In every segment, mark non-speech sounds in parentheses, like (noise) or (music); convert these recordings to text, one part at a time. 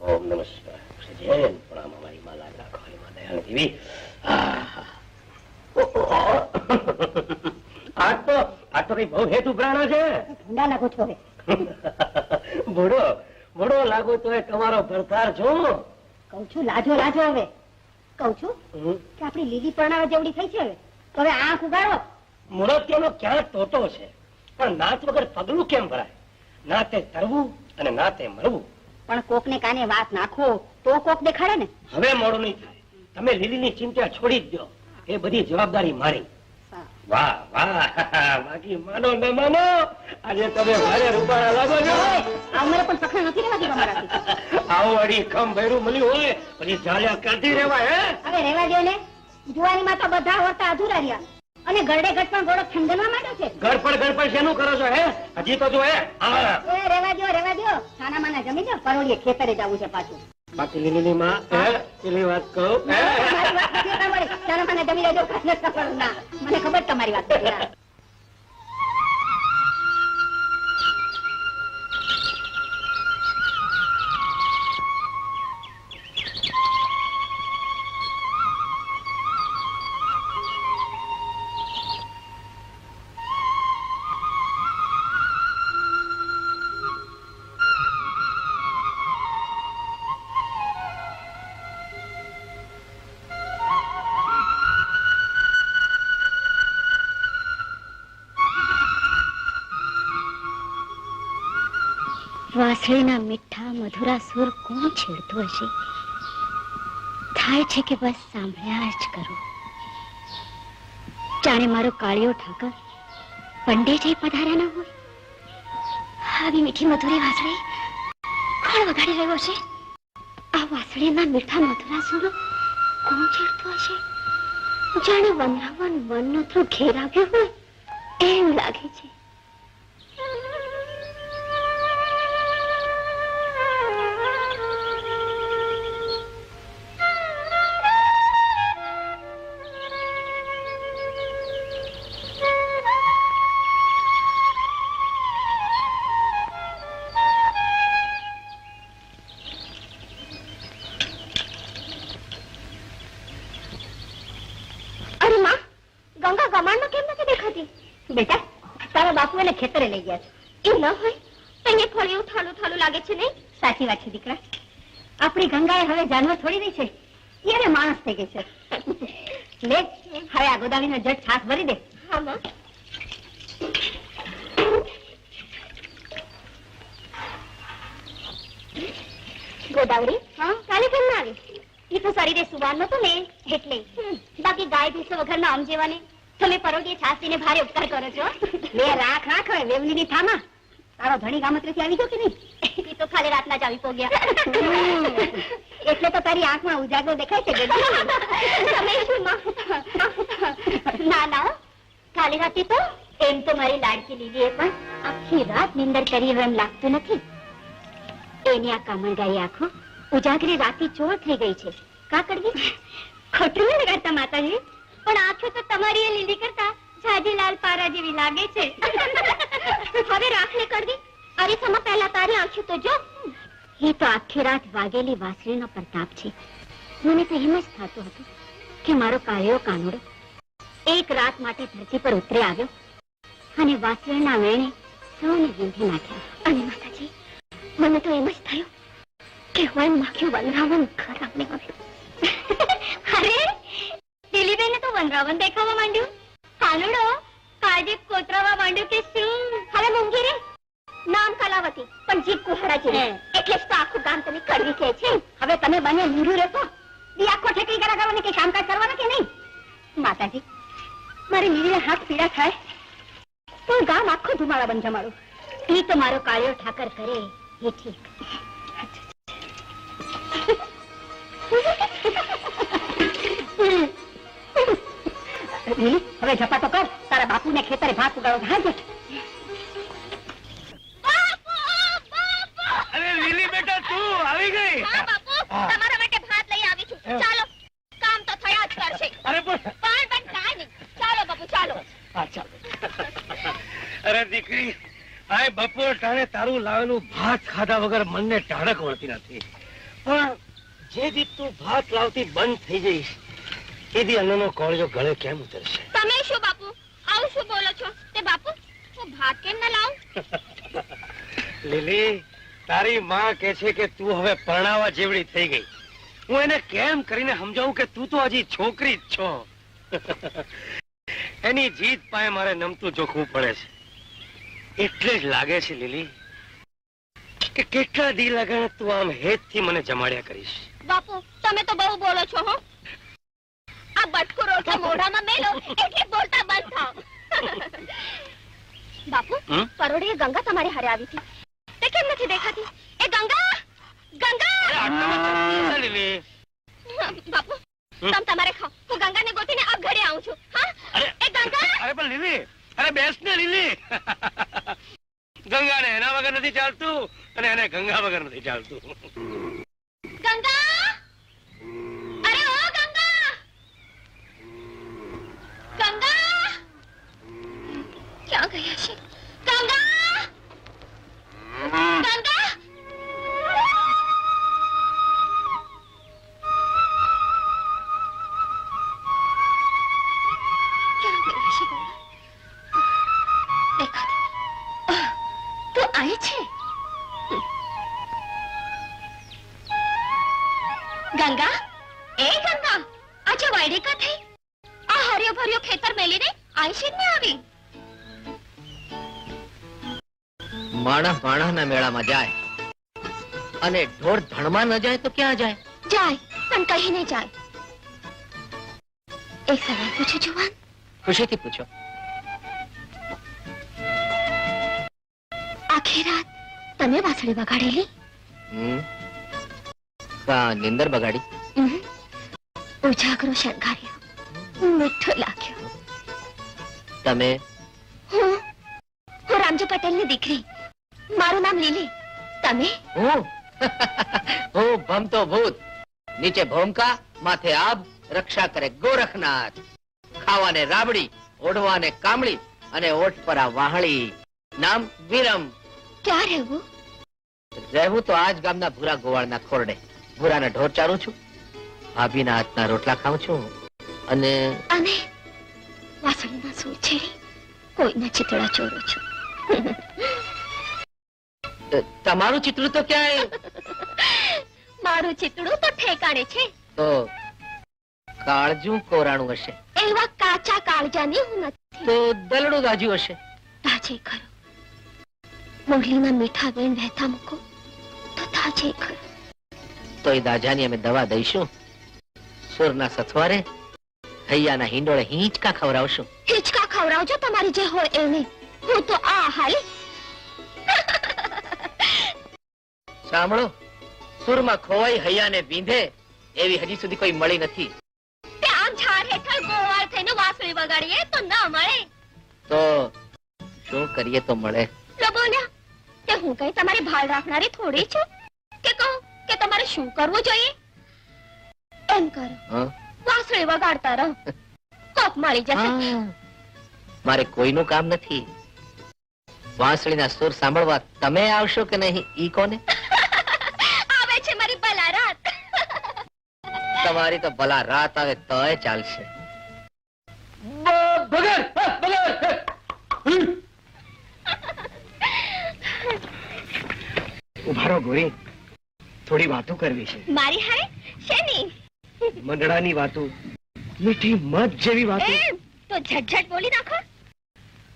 ઓમ નમઃ શિવાય પ્રણામ અમારી માં રાખો હરી દેવી આ તો આ તો બહુ હેતુ પ્રાણો છે ઠંડા લાગો છો હવે ભૂડો ભૂડો લાગુ તો એ તમારો ભરતાર છો કઉ છું લાજો લાજો હવે કઉ છું કે આપણી લીલી પરણાવા જેવડી થઈ છે હવે? હવે આંખ ઉગાડો। મૂળત્યનો ક્યાં ટોટો છે. પણ નાચ વગર પગલું કેમ ભરાય? ના તે તરવું અને ના તે મરવું. પણ કોકને કાને વાત નાખો તો કોક દેખાડે ને. હવે મોડું નહીં થાય. તમે લીલીની ચિંતા છોડી જ દો. એ બધી જવાબદારી મારી. વાહ વાહ બાકી માનો ન માનો આજે તમે ભારે રૂપાળા લાગો છો. અમારે પણ સખા નથી રહેવાતી તમારાથી આવો અડી ખમ ભૈરું મળ્યું હોય પછી ચાલ્યા કાઢી રહેવાય હે? હવે રહેવા દે ને. જુવાનીમાં તો બધા હોતા અધૂરા રહ્યા. અને ગરડે ઘટ પણ ઘોડો ઠંડવા માંડ્યો છે? ગડપડ ગડપડ શેનું કરો છો હે? હજી તો જો હે? એ રેવા દો રેવા દો ખાના માના જમી દો પરોડીએ ખેતરે જવું છે પાછું. બાકી લીલીની માં હે. પેલી વાત કહું. છાના માના જમી લેજો નથી ના. મને ખબર તમારી વાત વાંસળીના મીઠા, મધુરા સુર કોણ છેડતું હશે? થાય છે કે બસ સાંભળ્યા જ કરો. જાણે મારો કાળિયો ઠાકર પંડે પધાર્યા ના હોય? આવી મીઠી મધુરી વાસળી કોણ વગાડી રહ્યો છે? આ વાંસળીના મીઠા, મધુરા સુરો કોણ છેડતું હશે? જાણે વનરાવન વનનો તો ઘેર આવ્યો હોય, એમ લાગે છે. એને ગયા છો. એ ન હોય? અહીંયા એવું થાલું થાલું લાગે છે નહીં? સાચી વાત છે દીકરા. આપણી ગંગાએ હવે જાનવર છોડી દઈ છે. ત્યારે માણસ થઈ ગઈ છે. લે હવે આ ગોદાવીનો જટ છાસ ભરી દે. હા માં. ગોદાવરી હા? કાલે કેમ ના આવી. એ તો શરીરે સુવાન નતો ને એટલે. બાકી ગાય ભેંસો વગરના આમ જેવાને. તમે પરોગી છાસ ભારે ઉપકાર કરો છો? મે રાખ રાખ હોય વેવલીની થામાં. તારો ધણી ગામત્રેથી આવી ગયો કે નહીં? એ તો ખાલી રાતના જ આવી પોગ્યા. એટલે તો તારી આંખમાં ઉજાગરો દેખાય છે તમે શું ના ના. કાલી રાતે તો એમ તો મારી લાડકી લીલીએ પણ આખી રાત નિંદર કરી એમ લાગતું નથી. એની આ કામણગાઈ આંખો ઉજાગરી રાતી ચોર થઈ ગઈ છે. કા કરવી ખોટું લગાડતા માતાજી. પણ આંખો તો તમારી એ લીલી કરતા જાજીલાલ પારા જેવી લાગે છે. હવે રાખને કરવી. અરીસામાં પહેલા તારી આંખો તો જો. એ તો આખી રાત વાગેલી વાસળીનો પ્રતાપ છે. મને તો એમ જ થતું હતું કે મારો કાળિયો કાનુડો એક રાત માટે ધરતી પર ઉતરી આવ્યો અને વાસળીના વેણે સૌને ગીંધી નાખ્યા. અને માતાજી, મને તો એમ જ થયું કે હું માખ્યું વનરાવન ઘર આવ્યું અરે દિલીબેને તો વનરાવન દેખાવા માંડ્યું કાનુડો કાજે કોતરાવા માંડ્યું કે શું હવે મૂંગી રે નામ કલાવતી પણ જીભ કુહાડા છે એટલે જ તો આખું ગામ તમે કડવી કહે છે હવે તમે બને મૂંઢું રહેશો દિયા આખો કઈ કરા કરવાની કે કામકાજ કરવાના કે નહીં માતાજી મારી નીવીને હાથ પીડા થાય તો ગામ આખું ધુમાડા બન જમાડું એ તો મારો કાળિયો ઠાકર કરે એ ઠીક લીલી હવે ઝપાટો કર. તારા બાપુને ખેતરે ભાગ ઉગાડો. હા જે અરે લીલી બેટા તું આવી ગઈ? તમારા માટે ભાત લઈ આવી છું. ચાલો કામ તો થયા જ કરશે. અરે પણ પણ પણ કાંઈ નહીં. ચાલો બાપુ ચાલો. હા, અરે દીકરી આ બપોર ટાણે તારું લાવેલું ભાત ખાધા વગર મનને ટાળક વળતી નથી. પણ જે દીપ તું ભાત લાવતી બંધ થઈ જઈશ એ દી અન્નનો કોળિયો ગળે કેમ ઉતરશે? તમે શું બાપુ? આવું શું બોલો છો? તે બાપુ હું ભાત કેમ ના લાવું? લીલી તારી માં કે છે કે તું હવે પરણાવા જેવડી થઈ ગઈ. હું એને કેમ કરીને સમજાવું કે તું તો હજી છોકરી જ છો? (laughs) એની જીત પાસે મારે નમતું જોખવું પડે છે. એટલે જ લાગે છે લીલી કે કેટલા દી લગાડે તું આમ હેતથી મને જમાડ્યા કરીશ. બાપુ તમે તો બહુ બોલો છો હો. આ બટકુ રોટલા (laughs) મોઢામાં મેલો એટલે બોલતા બંધ થાવ (laughs) બાપુ હમ? ગંગા તમારી હારે આવી હતી. તે કેમ નથી દેખાતી? એ ગંગા! ગંગા! બાપુ તમ તમારે ખાઓ. હું ગંગાને ગોતીને અબ ઘરે આવું છું. હા? અરે એ ગંગા! અરે પણ લીલી અરે બેસ ને લીલી. ગંગા ને એના વગર નથી ચાલતું અને એને ગંગા વગર નથી ચાલતું ગંગા અરે ઓ ગંગા ગંગા ક્યાં ગયા છે ગંગા એ ગંગા આજે વાયડી કા થઈ આ હર્યો ભર્યો ખેતર મેલીને આઈશી ને આવી માણસ માણસના મેળામાં જાય. અને ઢોર ધણમાં ન જાય તો ક્યાં જાય? જાય પણ કહીને જાય. એક સવાલ પૂછું જુવાન. ખુશીથી પૂછો. આખી રાત તમે વાસળી વગાડેલી? નિંદર બગાડી. ઉજાગરો શણગાર્યો. મીઠો લાગ્યો. તમે? હું? હું રામજી પટેલની દીકરી. મારું નામ લીલી. તમે? હું? (laughs) હું ભમતો ભૂત. નીચે ભોમકા માથે આબ રક્ષા કરે ગોરખનાથ. ખાવાને રાબડી ઓઢવાને કામળી અને ઓઠ પર આ વાહળી. નામ વિરમ. ક્યાં રહેવું? રહેવું તો આજ ગામના ભૂરા ગોવાળના ખોરડે. ભૂરાને ઢોર ચારું છું. ભાભીના હાથના રોટલા ખાઉં છું. અને અને વાસળીના સૂર છેડી કોઈના ચિતળા ચોરું છું. (laughs) તમારું ચિત્રું તો ક્યાંય? (laughs) મારું ચિતડું તો ઠેકાણે છે. તો કાળજું કોરાણું હશે. એવા કાચા કાળજાની હું નથી. તો દલડું દાજ્યું હશે. તાજે ખરો. મોરલીના મીઠા વેણ વહેતા મૂકો તો તાજે ખરો. તો એ દાજાની અમે દવા દઈશું. સુરના સથવારે હૈયાના હિંડોળે હિંચકા ખવડાવશું. હિંચકા ખવડાવજો તમારી જે હોય એને. હું તો આ હાલી સાંભળો સુરમાં ખોવાઈ હૈયાને બીંધે એવી હજી સુધી કોઈ મળી નથી. તે ઝાડ હેઠળ ગોવાળ થઈને વાંસળી વગાડીએ તો ન મળે. તો શું કરીએ તો મળે? બોલ્યા કે હું કઈ તમારી ભાળ રાખનારી થોડી છું? કે કહું કે તમારે શું કરવું જોઈએ? એમ કરો? વાંસળી વગાડતા રહો. કોપ મળી જશે. મારે કોઈનું કામ નથી. વાંસળીના સુર સાંભળવા તમે આવશો કે નહીં? ઈ કોને આવે છે મારી ભલા રાત તમારી તો ભલા રાત આવે તોય ચાલશે. ઊભા રહો ગોરી. થોડી વાતો કરવી છે. મારી હારે? શેની? મંડળાની વાતો. મીઠી મત જેવી વાતો. તો ઝટઝટ બોલી નાખો.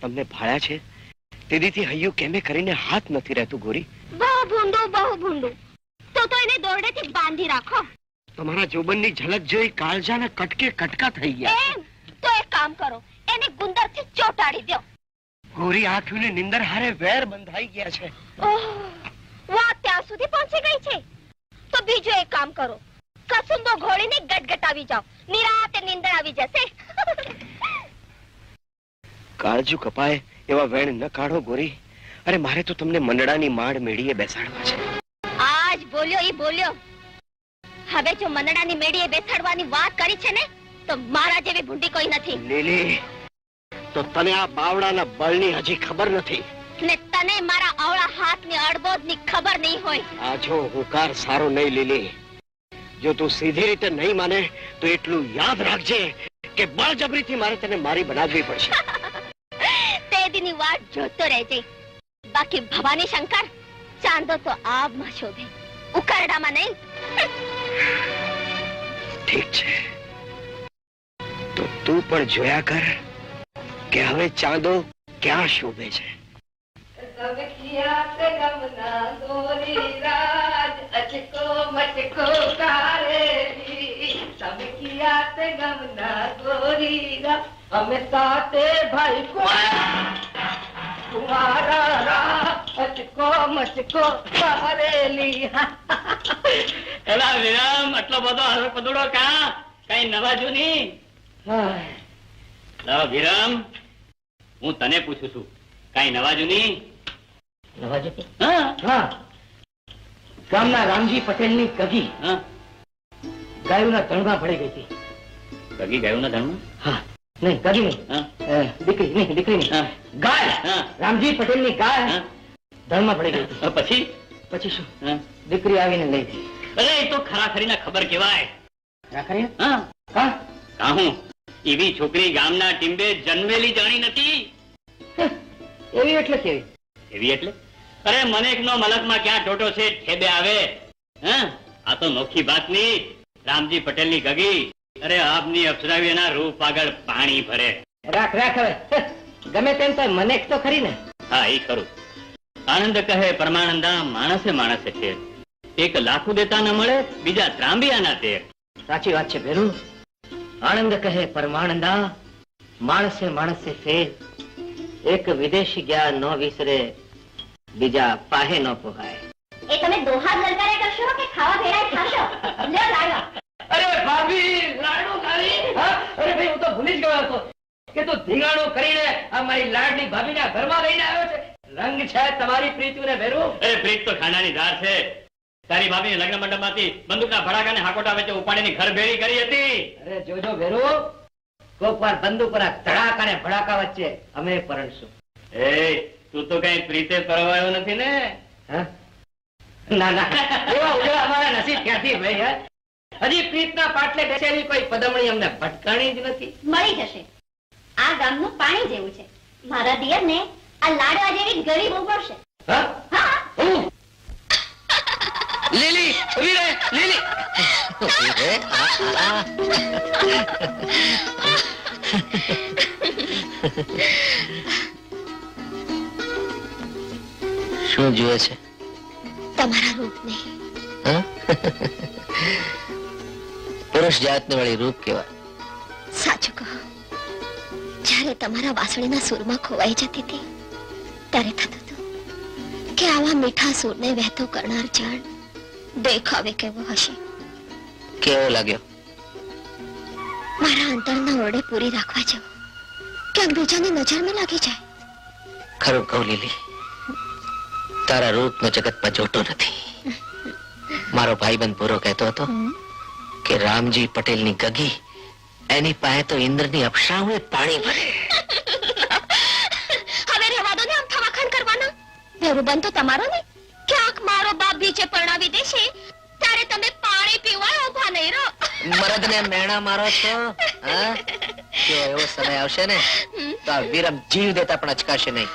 તમને ભાળ્યા છે? તેદીથી હૈયું કેમે કરીને હાથ નથી રહેતું ગોરી? બહુ ભૂંડું બહુ ભૂંડું. તો તો એને દોરડેથી બાંધી રાખો. તમારા જોબનની ઝલક જોઈ કાળજાના કટકે કટકા થઈ ગયા. એમ? તો એક કામ કરો એને ગુંદરથી ચોટાડી દો ગોરી આંખને નિંદર હારે વેર બંધાઈ ગયા છે. વાત ત્યાં સુધી પહોંચી ગઈ છે. તો બીજો એક કામ કરો કસુંબો ઘોડીને ગટગટાવી જાઓ. નિરાતે નિંદર આવી જશે. કાળજુ કપાય એવા વેણ ન કાઢો ગોરી. અરે મારે તો તમને મંડળાની માડ મેળીએ બેસાડવા છે. આજ બોલ્યો ઈ બોલ્યો. હવે જો મંદડાની મેડીએ બેસાડવાની વાત કરી છે ને તો મારા જેવી ભૂંડી કોઈ નથી. લીલી તો તને આ બાવડાના બળની હજી ખબર નથી? ને તને મારા અવળા હાથની અડબોદની ખબર નહીં હોય. આ જો હુકાર સારો નહીં લીલી. જો તું સીધી રીતે નહીં માને તો એટલું યાદ રાખજે કે બળજબરીથી મારે તને મારી બનાવવી પડશે. (laughs) તે દીની વાત જોતો રહેજે. બાકી ભવાની શંકર ચાંદો તો આબમાં શોભે ઉકરડામાં નહીં. ઠીક છે તો તું પણ જોયા કર કે હવે ચાંદો ક્યાં શોભે છે અમે સાતે ભાઈ કુમારા રા મટકો પારેલી. એલા વિરામ આટલો બધો હરો પદુડો કા? કઈ નવા જૂની લા વિરામ? હું તને પૂછું છું કઈ નવા જૂની હા. હા. ગામના રામજી પટેલની કગી હા. ગાયુના ધણમાં પડી ગઈ હતી. કગી ગાયુના ના હા. નહીં કગી નહીં. દીકરી નહીં દીકરી નહીં. ગાય. રામજી પટેલની ગાય. ધણમાં પડી ગઈ પછી? પછી શું? દીકરી આવીને લઈ ગઈ. અરે એ તો ખરા ખરીના ખબર કેવાય હા. કાહું એવી છોકરી ગામના ટીમ્બે જન્મેલી જાણી નથી. એવી એટલે કેવી? એવી એટલે? અરે મનેકનો મલકમાં ક્યાં ટોટો છે ઠેબે આવે? હા? આ તો નોખી વાતની રામજી પટેલની ગગી. અરે આપની અપ્સરાવી એના રૂપ આગળ પાણી ભરે. રાખ રાખ હવે. ગમે તેમ તો મને તો ખરી ને. હા એ ખરું. આનંદ કહે પરમાનંદા માણસે માણસે છે. એક લાખું દેતા ન મળે બીજા ત્રાંબિયાના તે સાચી વાત છે ભેરુ. આનંદ કહે પરમાનંદા માણસે માણસે છે. એક વિદેશી ગયા ન વિસરે બીજા પાહે ન પોહાય. એ તમે દોહા લલકારે કરશો કે ખાવા ભેળાય ખાશો? લ્યો લાડવા અરે ભાભી લાડુ ખાવી હા? અરે ભાઈ હું તો ભૂલી જ ગયો હતો કે તું ધીંગાણો કરીને આ મારી લાડની ભાભીના ઘરમાં લઈને આવ્યો છે. રંગ છે તમારી પ્રીતિને ભેરુ? અરે પ્રીત તો ખાનાની ધાર છે. તારી ભાભી લગ્ન મંડપમાંથી બંદૂકના ભડાકાને હાકોટા વચ્ચે ઉપાડીની ઘર ભેળી કરી હતી. અરે જોજો ભેરુ. કોક વાર બંદૂક ના ધડાકા ને ભડાકા વચ્ચે અમે પરણશું. એ તું તો કઈ પ્રીતે પરવાયો નથી ને? હા? ના ના. એવા ઉજળા અમારા નસીબ ક્યાંથી ભાઈ હે? હજી પ્રીતના પાટલે બેસેલી કોઈ પદમણી અમને ભટકાણી જ નથી. મળી જશે. આ ગામનું પાણી જેવું છે. મારા દિયરને આ લાડવા જેવી ગરીબ મળશે હા? હા હું? લીલી ઊભી રહે લીલી ઊભી રહે. આ, આ. શું જુએ છે તમારા રૂપને હા? પુરુષ જાતને વળી રૂપ કેવા સાચું કહો જ્યારે તમારા વાસણીના સૂરમાં ખોવાઈ જતી હતું આવા મીઠા સૂરને વહેતો કરનાર જળ દેખાવે કેવો હશે? કેવો લાગ્યો? મારા અંતરના ઓરડે પૂરી રાખવા જેવો. ક્યાંક બીજાની નજરમાં લાગી જાય. ખરું કહું લીલી. તારા રૂપનો જગતમાં જોતો નથી. મારો ભાઈબંધ પૂરો કહેતો હતો કે રામજી પટેલની ગગી એની પાસે તો ઇન્દ્રની અપસરાઓએ પાણી ભરે હવે રહેવા દો ને આમ થવાખણ કરવાના દેવરૂબન તો તમારો ને ક્યાંક મારો બાપ બીજે પરણાવી દેશે? ત્યારે તમે પાણી પીવા ઊભા નહીં રહો. મરદને મેણા મારો છો, હા? જો એવો સમય આવશે ને, તો વિરમ જીવ દેતા પણ અચકાશે નહીં.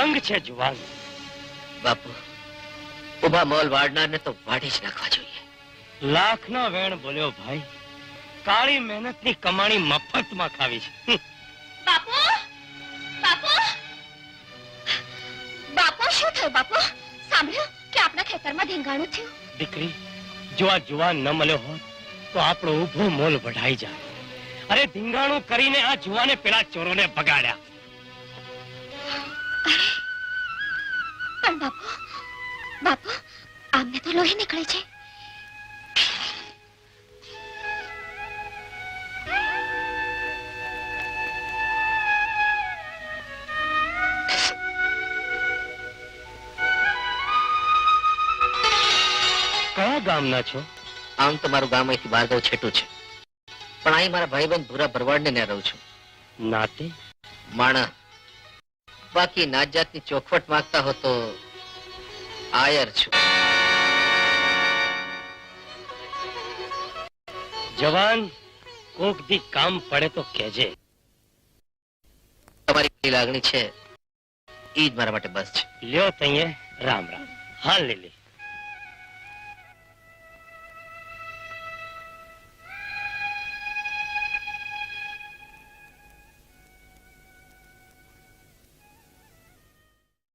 રંગ છે જુવાન. બાપુ ઊભા મોલ વાળનારને તો વાડી જ નાખવા જોઈએ. લાખના વેણ બોલ્યો ભાઈ કાળી મહેનતની કમાણી મફતમાં ખાવી છે. બાપુ બાપુ બાપુ શું થયું બાપુ? સાંભળ્યું કે આપણા ખેતરમાં ધીંગાણું થયું? દીકરી જો આ જુવાન ન મળ્યો હોત તો આપણો ઊભો મોલ વઢાઈ જાય. અરે ધીંગાણું કરીને આ જુવાને પેલા ચોરોને બગાડ્યા પણ બાપુ? બાપુ આમને તો લોહી નીકળે છે. કયા ગામના છો? આમ તો મારું ગામ અહીંથી બાર ગાઉં છેટું છે. પણ અહીં મારા ભાઈબંધ ભૂરા ભરવાડને ત્યાં રહું છું. નાતે? માણા. બાકી નાજાતની ચોખવટ માંગતા હો તો આયર છું. જવાન કોક દી કામ પડે તો કહેજે. તમારી લાગણી છે ઈ જ મારા માટે બસ છે. લ્યો તઈએ રામ રામ. હાલ લીલી